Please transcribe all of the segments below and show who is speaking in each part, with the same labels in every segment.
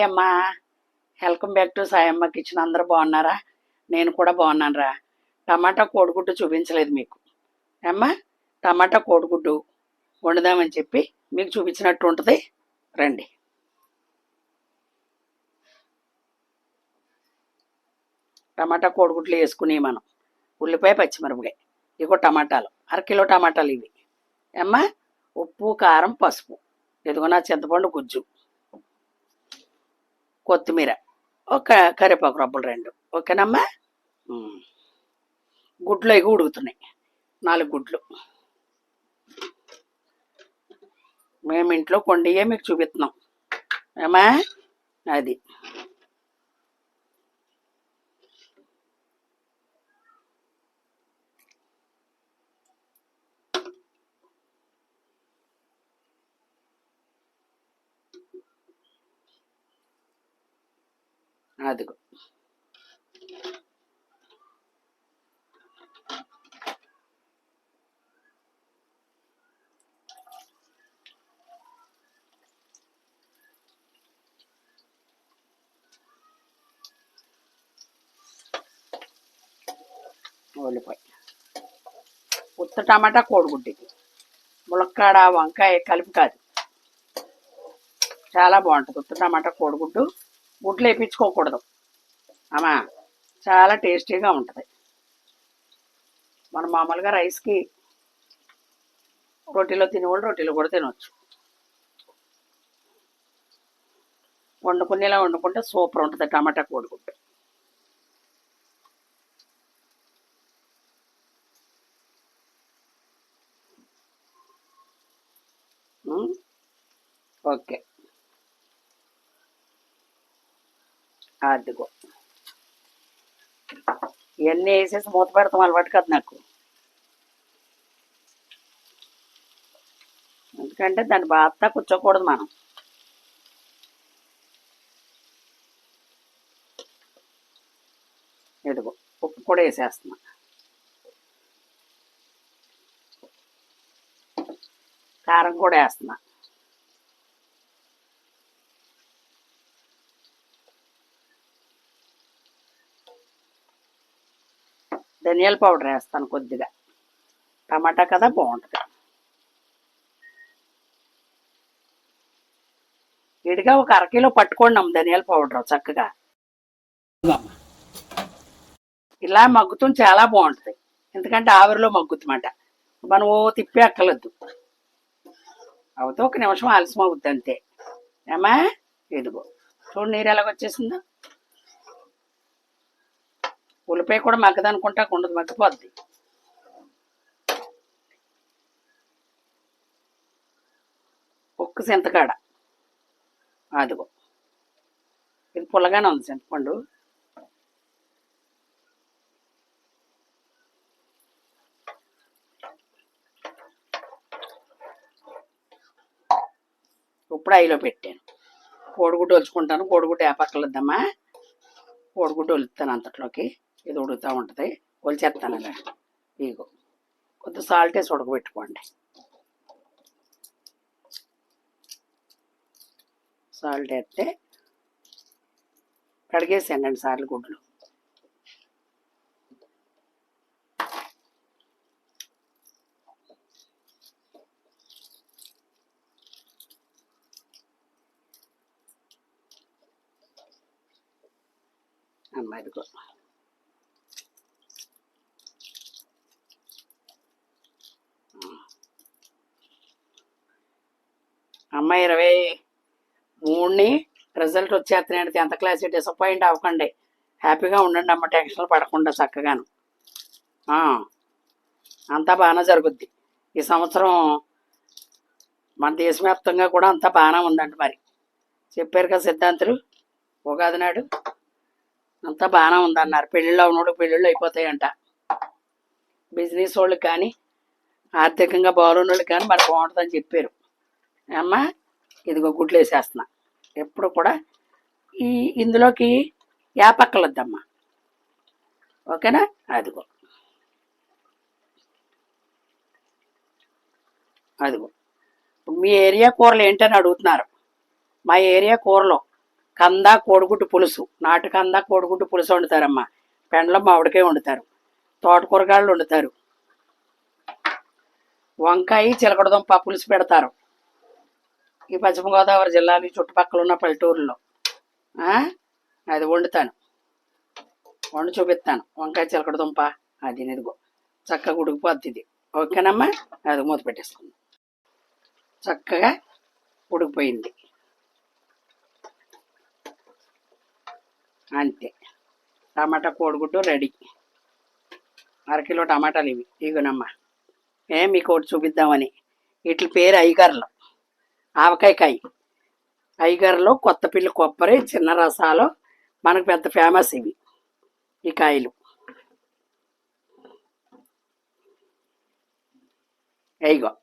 Speaker 1: Hi అమ్మా welcome back to Sayamma kitchen అందరూ బాగున్నారా? నేను కూడా బాగున్నాను రా టమాటా కోడిగుడ్డు చూపించలేదు మీకు. అమ్మా టమాటా కోడిగుడ్డు వండుదామని చెప్పి మీకు చూపించినట్టు ఉంటుంది. రండి. టమాటా కోడిగుడ్లు వేసుకుని మనం ఉల్లిపాయ పచ్చిమిరపకాయ. ఇగో టమాటాలు. అరకిలో టమాటాలు ఇవి. అమ్మా ఉప్పు కారం పసుపు. ఇదిగో నా చింతపండు గుజ్జు. కొత్తిమీర. ఒక కరివేపాకు రబ్బలు రెండు. ఓకేనమ్మా? గుడ్లు అవి ఉడుకుతున్నాయి. నాలుగు గుడ్లు. మేము ఇంట్లో కొండయే మీకు చూపిస్తున్నాం. ఏమా అది. అదిగో. ఉల్లిపాయ ఉత్త టమాటా కోడిగుడ్డికి ములక్కాడ వంకాయ కలిపి కాదు. చాలా బాగుంటుంది. ఉత్త టమాటా కోడిగుడ్డు. గుడ్లు వేయించుకోకూడదు అమ్మా చాలా టేస్టీగా ఉంటుంది. మనం మామూలుగా రైస్కి రొట్టెలో తినేవాళ్ళు రొట్టెలో కూడా తినవచ్చు వండుకునేలా వండుకుంటే సూపర్ ఉంటుంది టమాటా కోడిగుడ్డు ఓకే. అదిగో. ఇవన్నీ వేసేసి మూత పెడతాం అలవాటు కదా నాకు. ఎందుకంటే దాన్ని బాగా కూర్చోకూడదు మనం. ఇదిగో ఉప్పు కూడా వేసేస్తున్నా. కారం కూడా వేస్తున్నా. ధనియాల పౌడర్ వేస్తాను కొద్దిగా. టమాటా కదా బాగుంటుంది. విడిగా ఒక అరకిలో పట్టుకోండి ధనియాల పౌడర్ చక్కగా. ఇలా మగ్గుతుంది చాలా బాగుంటుంది. ఎందుకంటే ఆవిరిలో మగ్గుతుందన్నమాట. మనం ఓ తిప్పి అక్కలొద్దు అవుతే ఒక నిమిషం ఆలస్యం అవుద్ది అంతే. ఏమా ఇదిగో. చూడు నీరు ఎలాగొచ్చేసిందో. ఉల్లిపాయ కూడా మగ్గదనుకుంటా ఉండదు మగ్గిపోద్ది. ఒక్క చింతకాడ. అదిగో. ఇది పుల్లగానే ఉంది చింతపండు. ఇప్పుడు ఐలో పెట్టాను. కోడిగుడ్డు వలుచుకుంటాను కోడిగుడ్డు ఏ పక్కలొద్దమ్మా కోడిగుడ్డు వలుస్తాను అంతట్లోకి. ఇది ఉడుకుతూ ఉంటుంది. కొలిచేస్తాను అలా ఇగో కొంత సాల్ట్ వేసి ఉడకబెట్టుకోండి. సాల్ట్ వేస్తే కడిగేసాను రెండు సార్లు గుడ్లు. అమ్మ ఇదిగో. అమ్మాయి ఇరవై మూడుని రిజల్ట్ వచ్చేస్తున్నాడు. టెన్త్ క్లాస్ డిసప్పాయింట్ అవ్వకండి. హ్యాపీగా ఉండండి అమ్మ టెన్షన్లు పడకుండా చక్కగాను. అంతా బాగానే జరుగుద్ది. ఈ సంవత్సరం మన దేశవ్యాప్తంగా కూడా అంతా బాగానే ఉందండి మరి. చెప్పారు కదా సిద్ధాంతులు ఉగాది నాడు అంతా బాగానే ఉందన్నారు. పెళ్ళిళ్ళు ఉన్నోడు పెళ్ళిళ్ళు అయిపోతాయంట. బిజినెస్ వాళ్ళకి కానీ ఆర్థికంగా బాగున్న వాళ్ళకి కానీ మరి బాగుంటుందని చెప్పారు. అమ్మా ఇదిగో గుడ్లు వేసేస్తున్నా ఎప్పుడు కూడా ఈ ఇందులోకి యాపక్కలొద్దమ్మా. ఓకేనా? అదిగో. అదిగో. మీ ఏరియా కూరలు ఏంటని అడుగుతున్నారు. మా ఏరియా కూరలో కంద కోడిగుడ్డు పులుసు. నాటు కంద కోడిగుడ్డు పులుసు వండుతారమ్మా. పెండలో మామిడికాయ వండుతారు. తోటకూరగాళ్ళు వండుతారు. వంకాయ చిలకడదుంప పులుసు పెడతారు. ఈ పశ్చిమ గోదావరి జిల్లాలో ఈ చుట్టుపక్కల ఉన్న పల్లెటూరులో అది వండుతాను. వండి చూపిస్తాను. వంకాయ చిలకడదుంప అది ఇదిగో. చక్కగా ఉడికిపోద్ది ఇది. ఓకేనమ్మా? అది మూత పెట్టేసుకుందాం. చక్కగా ఉడికిపోయింది. అంతే. టమాటా కోడిగుడ్డు రెడీ. అరకిలో టమాటాలు ఇవి. ఇగునమ్మా ఏ మీకు ఒకటి చూపిద్దామని. వీటి పేరు ఐగర్లు ఆవకాయ కాయ. ఐగర్లు కొత్తపిల్లి కొబ్బరి చిన్న రసాలు. మనకు పెద్ద ఫేమస్ ఇవి. ఈ కాయలు. ఐగో.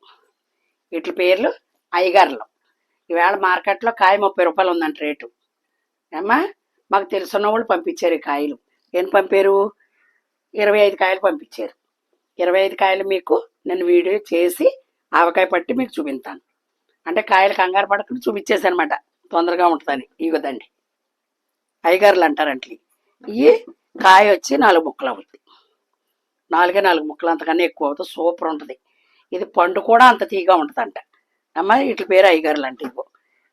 Speaker 1: వీటి పేర్లు ఐగర్లు. ఈవేళ మార్కెట్లో కాయ ముప్పై రూపాయలు ఉందంట రేటు. ఏమ్మా? మాకు తెలుసున్న వాళ్ళు పంపించారు ఈ కాయలు. ఏం పంపారు? ఇరవై ఐదు కాయలు పంపించారు. ఇరవై ఐదు కాయలు మీకు నేను వీడియో చేసి ఆవకాయ పట్టి మీకు చూపిస్తాను. అంటే కాయలు కంగారు పడకుండా చూపించేసాను అనమాట తొందరగా ఉంటుందని. ఇగోదండి ఐగారులు అంటారంటే ఇవి కాయ వచ్చి నాలుగు ముక్కలు అవుతుంది నాలుగే నాలుగు ముక్కలు అంతకన్నా ఎక్కువ అవుతుంది సూపర్ ఉంటుంది. ఇది పండు కూడా అంత తీగా ఉంటుందంట. అమ్మ ఇట్ల పేరు ఐగారులు అంటే ఇగో.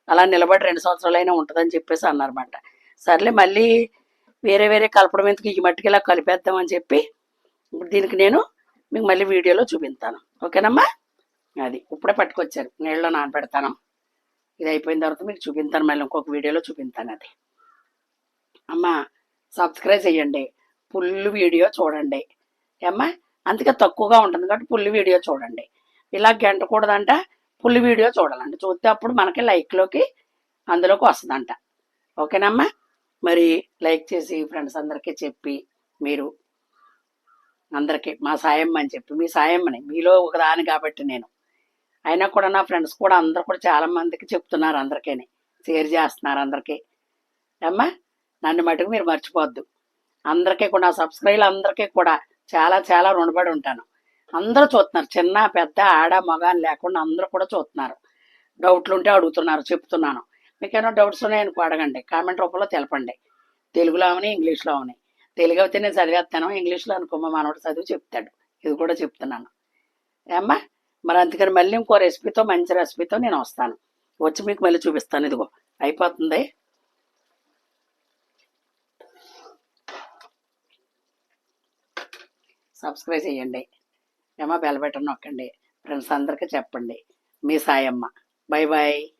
Speaker 1: అలా నిలబడి రెండు సంవత్సరాలైనా ఉంటుందని చెప్పేసి అన్నారన్నమాట. సర్లే మళ్ళీ వేరే వేరే కలపడం ఎందుకు? ఈ మట్టికి ఇలా కలిపేద్దామని చెప్పి దీనికి నేను మీకు మళ్ళీ వీడియోలో చూపిస్తాను. ఓకేనమ్మా? అది ఇప్పుడే పట్టుకొచ్చారు. నీళ్ళలో నానబెడతాను. ఇది అయిపోయిన తర్వాత మీకు చూపించాను మళ్ళీ ఇంకొక వీడియోలో చూపిస్తాను అది. అమ్మా సబ్స్క్రైబ్ చేయండి. ఫుల్ వీడియో చూడండి. అమ్మా అందుకే తక్కువగా ఉంటుంది కాబట్టి ఫుల్ వీడియో చూడండి. ఇలా గంటకూడదంట ఫుల్ వీడియో చూడాలంట. చూస్తే అప్పుడు మనకి లైక్లోకి అందులోకి వస్తుందంట. ఓకేనమ్మా? మరి లైక్ చేసి ఫ్రెండ్స్ అందరికీ చెప్పి మీరు అందరికీ మా సాయమ్మ అని చెప్పి మీ సాయమ్మని మీలో ఒకదాని కాబట్టి నేను. అయినా కూడా నా ఫ్రెండ్స్ కూడా అందరు కూడా చాలా మందికి చెప్తున్నారు అందరికీ షేర్ చేస్తున్నారు అందరికీ. అమ్మా నన్ను మటుకు మీరు మర్చిపోవద్దు అందరికీ కూడా సబ్స్క్రైబర్లు అందరికీ కూడా చాలా చాలా రుణపడి ఉంటాను. అందరూ చూస్తున్నారు. చిన్న పెద్ద ఆడ మగ లేకుండా అందరూ కూడా చూస్తున్నారు. డౌట్లు ఉంటే అడుగుతున్నారు చెప్తున్నాను. మీకేమైనా డౌట్స్ ఉన్నాయనుకో అడగండి. కామెంట్ రూపంలో తెలపండి. తెలుగులో అవని ఇంగ్లీష్లో అవని. తెలుగు అయితే నేను చదివేస్తాను. ఇంగ్లీష్లో అనుకో మా మనోడు చదివి చెప్తాడు. ఇది కూడా చెప్తున్నాను. ఏమ్మా? మరి అందుకని మళ్ళీ ఇంకో రెసిపీతో మంచి రెసిపీతో నేను వస్తాను. వచ్చి మీకు మళ్ళీ చూపిస్తాను ఇదిగో. అయిపోతుంది. సబ్స్క్రైబ్ చేయండి. ఏమో బెల్ బటన్ నొక్కండి. ఫ్రెండ్స్ అందరికీ చెప్పండి. మీ సాయమ్మ. Bye bye